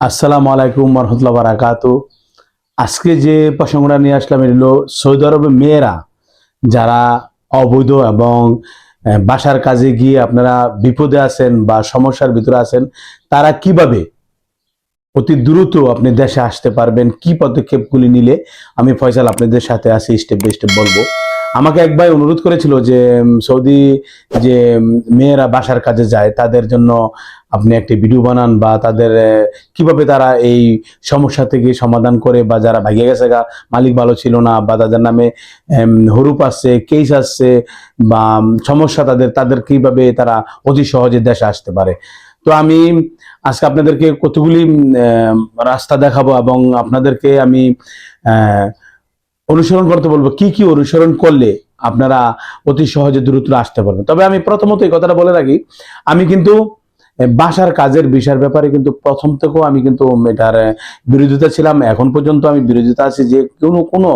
আসসালামু আলাইকুম রহমতুল্লাহ বারাকাত আজকে যে প্রসঙ্গটা নিয়ে আসলাম, এটা হলো সৌদি আরবের মেয়েরা যারা অবৈধ এবং বাসার কাজে গিয়ে আপনারা বিপদে আছেন বা সমস্যার ভিতরে আছেন, তারা কীভাবে অতি দ্রুত আপনি দেশে আসতে পারবেন, কি পদক্ষেপগুলি নিলে? আমি ফয়সাল আপনাদের সাথে আছি, স্টেপ বাই স্টেপ বলব। আমাকে এক ভাই অনুরোধ করেছিল যে সৌদি যে মেয়েরা বাসার কাজে যায়, তাদের জন্য আপনি একটি ভিডিও বানান বা তাদের কীভাবে তারা এই সমস্যা থেকে সমাধান করে বা যারা ভাগিয়ে গেছে গা, মালিক ভালো ছিল না বা তাদের নামে হরুপ আসছে, কেস আসছে বা সমস্যা তাদের তাদের কীভাবে তারা অতি সহজে দেশে আসতে পারে। তো আমি আজকে আপনাদেরকে কতগুলি রাস্তা দেখাবো এবং আপনাদেরকে আমি অনুসরণ করতে বলব। কি কি অনুসরণ করলে আপনারা অতি সহজে দ্রুত আসতে পারবেন? তবে আমি প্রথমত এই কথাটা বলে রাখি, আমি কিন্তু বাসার কাজের বিষয়ের ব্যাপারে কিন্তু প্রথম থেকেও আমি কিন্তু এটার বিরোধিতা ছিলাম। এখন পর্যন্ত আমি বিরোধিতা আছি যে কোনো কোনো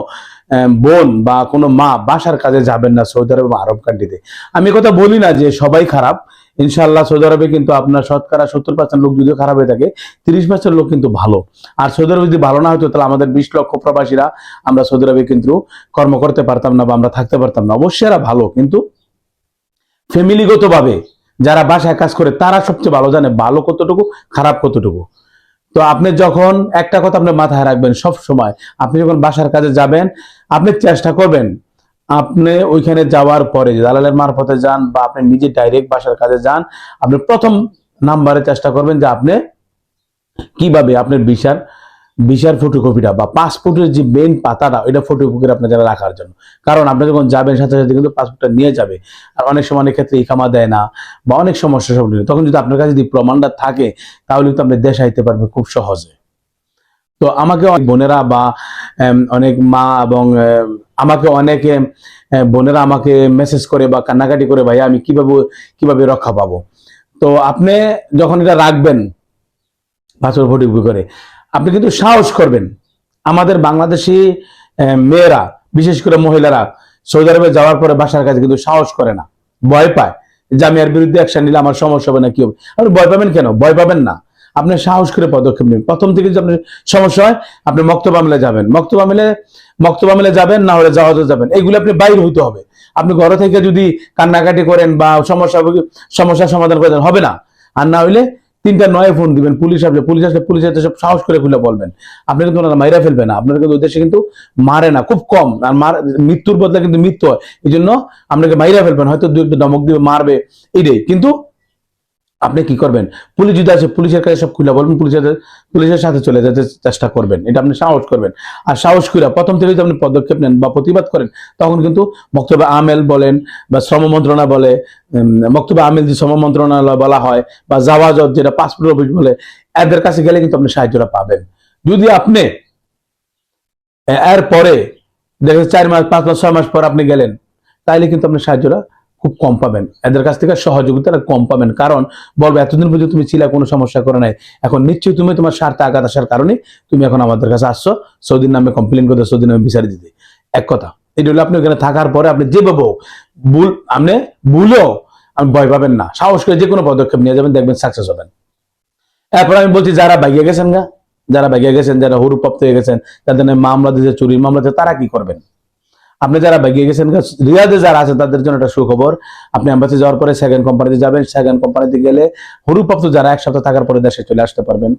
বোন বা কোনো মা বাসার কাজে যাবেন না সৌদি আরব আরব কান্ট্রিতে আমি কথা বলি না যে সবাই খারাপ ইনশাআল্লাহ সৌদি আরবে কিন্তু আপনার শতকরা সত্তর পার্সেন্ট লোক যদিও খারাপ হয়ে থাকে, তিরিশ পার্সেন্ট লোক কিন্তু ভালো। আর সৌদি আরবে যদি ভালো না হতো তাহলে আমাদের বিশ লক্ষ প্রবাসীরা আমরা সৌদি আরবে কিন্তু কর্ম করতে পারতাম না বা আমরা থাকতে পারতাম না। অবশ্যই এরা ভালো, কিন্তু ফ্যামিলিগতভাবে যারা বাসায় কাজ করে, তারা সবচেয়ে ভালো জানে ভালো কতটুকু, খারাপ কতটুকু। তো আপনি যখন, একটা কথা আপনি মাথায় রাখবেন সব সময় আপনি যখন বাসার কাজে যাবেন, আপনি চেষ্টা করবেন আপনি ওইখানে যাওয়ার পরে দালালের মারফতে যান বা আপনি নিজে ডাইরেক্ট বাসার কাজে যান, আপনি প্রথম নাম্বারে চেষ্টা করবেন যে আপনি কীভাবে আপনার বিশার বিশার ফটোকপিটা বা পাসপোর্টের যে মেন পাতাটা, ওইটা ফটোকপি আপনার যারা রাখার জন্য। কারণ আপনি যখন যাবেন, সাথে সাথে কিন্তু পাসপোর্টটা নিয়ে যাবে। আর অনেক সময় অনেক ক্ষেত্রে ইকামা দেয় না বা অনেক সমস্যা সব তখন যদি আপনার কাছে যদি প্রমাণটা থাকে, তাহলে কিন্তু আপনি দেশ আইতে পারবেন খুব সহজে। তো আমাকে অনেক বোনেরা বা অনেক মা এবং আমাকে অনেকে বোনেরা আমাকে মেসেজ করে বা কান্নাকাটি করে, ভাইয়া, আমি কীভাবে কীভাবে রক্ষা পাবো? তো আপনি যখন এটা রাখবেন পাসপোর্ট ফটোকপি করে, আপনি কিন্তু সাহস করবেন। আমাদের বাংলাদেশি মেয়েরা, বিশেষ করে মহিলারা, সৌদি আরবে যাওয়ার পরে বাসার কাছে কিন্তু সাহস করে না। ভয় পায় যে, আমি এর বিরুদ্ধে অ্যাকশন নিলে আমার সমস্যা হবে না, কি হবে? আপনি ভয় পাবেন কেন? ভয় পাবেন না। আপনি সাহস করে পদক্ষেপ নেবেন। প্রথম থেকে যদি আপনার সমস্যা হয়, আপনি মক্তবা মিলে যাবেন। মক্তবা মিলে মক্তবা মিলে যাবেন, না হলে জাহাজে যাবেন। এগুলো আপনি বাইরে হইতে হবে। আপনি ঘরে থেকে যদি কান্নাকাটি করেন বা সমস্যা সমস্যার সমাধান করেন হবে না। আর না হইলে তিনটা নয় ফোন দিবেন, পুলিশ আসবে পুলিশ আসলে পুলিশ আসলে সব সাহস করে খুলে বলবেন। আপনি কিন্তু ওনারা মাইরা ফেলবে না। আপনার কিন্তু দেশে কিন্তু মারে না, খুব কম। আর মার, মৃত্যুর বদলে কিন্তু মৃত্যু হয়। এই জন্য আপনাকে মাইরা ফেলবেন, হয়তো দু একটা ধমক দিবে মারবে। এইটাই। কিন্তু আপনি কি করবেন? পুলিশ যদি আসে, পুলিশের কাছে সব খুলে বলবেন, পুলিশের পুলিশের সাথে চলে যেতে চেষ্টা করবেন। এটা আপনি সাহস করবেন। আর সাহস করে প্রথম থেকে যদি আপনি পদক্ষেপ নেন বা প্রতিবাদ করেন, তখন কিন্তু বক্তব্য আমেল বলেন বা শ্রম মন্ত্রণালয় বলে বক্তব্য আমেল যে শ্রম মন্ত্রণালয় বলা হয় বা জাওয়াজত যেটা পাসপোর্ট অফিস বলে, এদের কাছে গেলে কিন্তু আপনি সাহায্যটা পাবেন। যদি আপনি এ- এর পরে দেখেন চার মাস, পাঁচ মাস, ছয় মাস পর আপনি গেলেন, তাইলে কিন্তু আপনি সাহায্যটা খুব কম পাবেন। এদের কাছ থেকে সহযোগিতাটা কম পাবেন। কারণ বলব এতদিন পর্যন্ত তুমি ছিলে কোনো সমস্যা করে নাই। এখন নিশ্চয়ই তুমি তোমার স্বার্থে আঘাত আসার কারণে তুমি এখন আমাদের কাছে আসছো। সৌদির নামে কমপ্লেন করতে সৌদির নামে বিচার দিতে এক কথা এটা হলো আপনি ওখানে থাকার পরে আপনি যেভাবে হোক, ভুল আপনি ভুলেও আপনি ভয় পাবেন না। সাহস করে যে কোনো পদক্ষেপ নিয়ে যাবেন দেখবেন সাকসেস হবেন। এরপর আমি বলছি যারা বাইকে গেছেন গা যারা বাইকে গেছেন যারা হুরুপ্রাপ্ত হয়ে গেছেন নামে মামলা দিতে চুরির মামলা দিতে তারা কি করবেন? আপনি যারা বাইকে গেছেন রিয়াদে যারা আছে তাদের জন্য একটা সুখবর। আপনি অ্যাম্বাসি যাওয়ার পরে সেকেন্ড কোম্পানিতে যাবেন। সেকেন্ড কোম্পানিতে গেলে হুরুপ্রাপ্ত যারা এক সপ্তাহ থাকার পরে দেশে চলে আসতে পারবেন।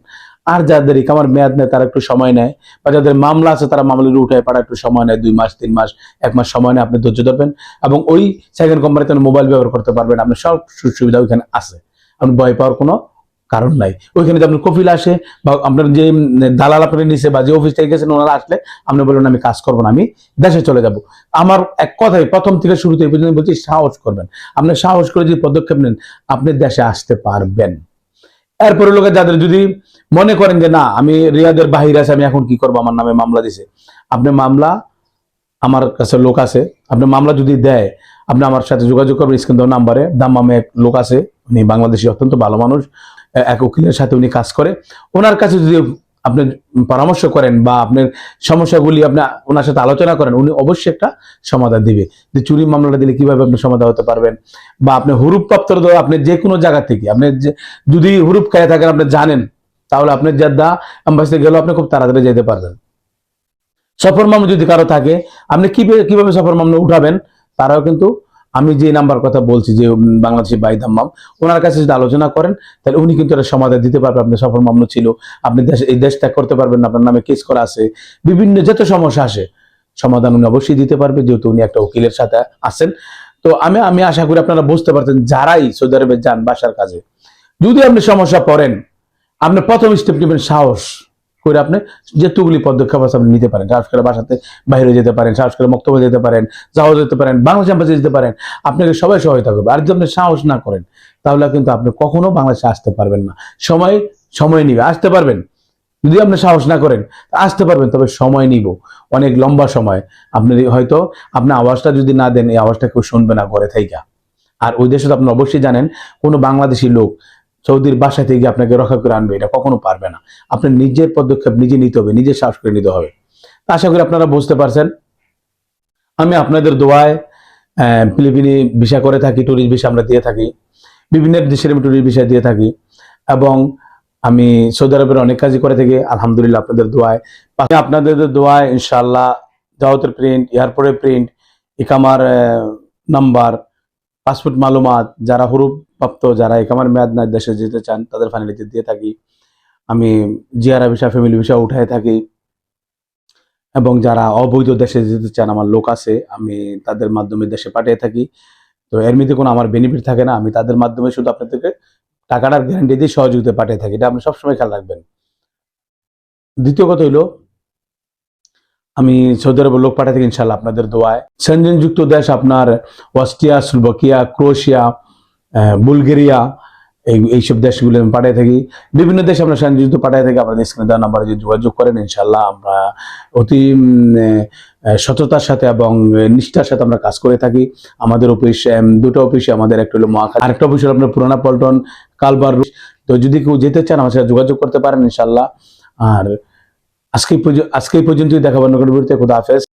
আর যাদের ইকামার মেয়াদ নেয়, তারা একটু সময় নেয়। বা যাদের মামলা আছে, তারা মামলা উঠায় পাড়া একটু সময় নেয়, দুই মাস, তিন মাস, এক মাস সময় নেয়, আপনি ধৈর্য ধরবেন। এবং ওই সেকেন্ড কোম্পানিতে মোবাইল ব্যবহার করতে পারবেন। আপনার সব সুযোগ সুবিধা ওইখানে আছে। আপনি ভয় পাওয়ার কোনো কারণ নাই। ওইখানে যে আপনার কফিল আসে বা আপনার যে দালাল আপনার নিচে বা যে অফিস থেকে গেছেন, ওনারা আসলে আপনি বলবেন, আমি কাজ করব না, আমি দেশে চলে যাব। আমার এক কথাই, প্রথম থেকে শুরুতে বলছি, সাহস করবেন। আপনি সাহস করে যদি পদক্ষেপ নেন, আপনি দেশে আসতে পারবেন। এরপরে লোকে যাদের যদি মনে করেন যে, না, আমি রিয়াদের বাহির আছে, আমি এখন কি করব? আমার নামে মামলা দিছে। আপনি মামলা, আমার কাছে লোক আছে, আপনি মামলা যদি দেয়, আপনি আমার সাথে যোগাযোগ করবেন, স্ক্রিন নাম্বারে। দাম্মামে এক লোক আছে, উনি বাংলাদেশি, অত্যন্ত ভালো মানুষ। এক উকিলের সাথে উনি কাজ করে। ওনার কাছে যদি আপনি পরামর্শ করেন বা আপনার সমস্যাগুলি আপনি ওনার সাথে আলোচনা করেন, উনি অবশ্যই একটা সমাধান দিবে। যে চুরি মামলাটা দিলে কীভাবে আপনি সমাধান হতে পারবেন? বা আপনি হুরুপ প্রাপ্ত আপনি যে কোনো জায়গা থেকে। আপনি যদি হুরুপ খেয়ে থাকেন, আপনি জানেন, তাহলে আপনি জেদ্দা অ্যাম্বাসিতে গেলেও আপনি খুব তাড়াতাড়ি যেতে পারবেন। সফর মামলা যদি কারও থাকে, আপনি কীভাবে কীভাবে সফর মামলা উঠাবেন, তারাও কিন্তু আমি যে নাম্বার কথা বলছি যে বাংলাদেশি বাইদ হাম্মাম ওনার কাছে যদি আলোচনা করেন, তাহলে উনি কিন্তু একটা সমাধান দিতে পারবে। আপনার সফর মামলা ছিল, আপনি দেশ, এই দেশ ত্যাগ করতে পারবেন না, আপনার নামে কেস করা আছে। বিভিন্ন যত সমস্যা আসে, সমাধান উনি অবশ্যই দিতে পারবে, যেহেতু উনি একটা উকিলের সাথে আছেন। তো আমি আমি আশা করি আপনারা বুঝতে পারছেন, যারাই সৌদি আরবে যান বাসার কাজে, যদি আপনি সমস্যা পড়েন, আপনি প্রথম স্টেপ নেবেন সাহস। করে আপনি যেতগুলি পদক্ষেপ আছে আপনি নিতে পারেন। সাহস করে বাসাতে বাইরে যেতে পারেন সাহস করে মক্তব্য যেতে পারেন যাওয়া যেতে পারেন, বাংলাদেশ এম্বাসি যেতে পারেন, আপনাকে সবাই সহায়তা করবে। আর যদি আপনি সাহস না করেন, তাহলে কিন্তু আপনি কখনো বাংলাদেশে আসতে পারবেন না। সময় সময় নিবে। আসতে পারবেন। যদি আপনি সাহস না করেন, আসতে পারবেন, তবে সময় নিব। অনেক লম্বা সময়। আপনি হয়তো আপনার আওয়াজটা যদি না দেন, এই আওয়াজটা কেউ শুনবে না ঘরে থাইকা। আর ওই দেশে তো আপনি অবশ্যই জানেন, কোনো বাংলাদেশি লোক সৌদির বাসা থেকে আপনাকে রক্ষা করে আনবে, এটা কখনো পারবে না। আপনার নিজের পদক্ষেপ নিজে নিতে হবে নিজে সাহস করে নিতে হবে। আশা করি আপনারা বুঝতে পারছেন। আমি আপনাদের দোয়ায় ফিলিপিনি ভিসা করে থাকি ট্যুরিস্ট ভিসা আমরা দিয়ে থাকি, বিভিন্ন দেশের আমি ট্যুরিস্ট ভিসা দিয়ে থাকি, এবং আমি সৌদি আরবের অনেক কাজই করে থাকি, আলহামদুলিল্লাহ আপনাদের দোয়ায়। আপনাদের দোয়ায় ইনশাল্লাহ জাওয়াতের প্রিন্ট এয়ারপোর্টের প্রিন্ট ইকামার নাম্বার পাসপোর্ট মালুমাত, যারা হুরুপ প্রাপ্ত যারা ইকামার মেয়াদ না দেশে যেতে চান, তাদের ফাইনালিতে দিয়ে থাকি। আমি জিয়ারা ভিসা ফ্যামিলি ভিসা উঠায় থাকি। এবং যারা অবৈধ দেশে যেতে চান, আমার লোক আছে, আমি তাদের মাধ্যমে দেশে পাঠিয়ে থাকি। তো এর মধ্যে কোনো আমার বেনিফিট থাকে না, আমি তাদের মাধ্যমে শুধু আপনাদেরকে টাকাটার গ্যারান্টি দিয়ে সহযোগিতা পাঠিয়ে থাকি। এটা আপনি সবসময় খেয়াল রাখবেন। দ্বিতীয় কথা হইল আমি সৌদি আরবের লোক পাঠিয়ে থাকি ইনশাল্লাহ আপনাদের দোয়ায়। সেনজেনযুক্ত দেশ আপনার অস্ট্রিয়া, স্লোভাকিয়া, ক্রোয়েশিয়া বুলগেরিয়া, এই, এইসব দেশগুলো আমি পাঠিয়ে থাকি। বিভিন্ন দেশে আমরা সেনজেনযুক্ত পাঠিয়ে থাকি, আপনাদের স্ক্রিনে দেওয়া নাম্বারে যদি যোগাযোগ করেন ইনশাল্লাহ আমরা অতি সততার সাথে এবং নিষ্ঠার সাথে আমরা কাজ করে থাকি। আমাদের অফিস দুটো অফিসে আমাদের, একটা হলো মহাখালী, আরেকটা অফিস আপনার পুরানা পল্টন, কালবার তো যদি কেউ যেতে চান, আমার সাথে যোগাযোগ করতে পারেন ইনশাল্লাহ আর আজকে আজকে পর্যন্তই। দেখাবার নগর বিরুদ্ধে খুদা হাফেজ।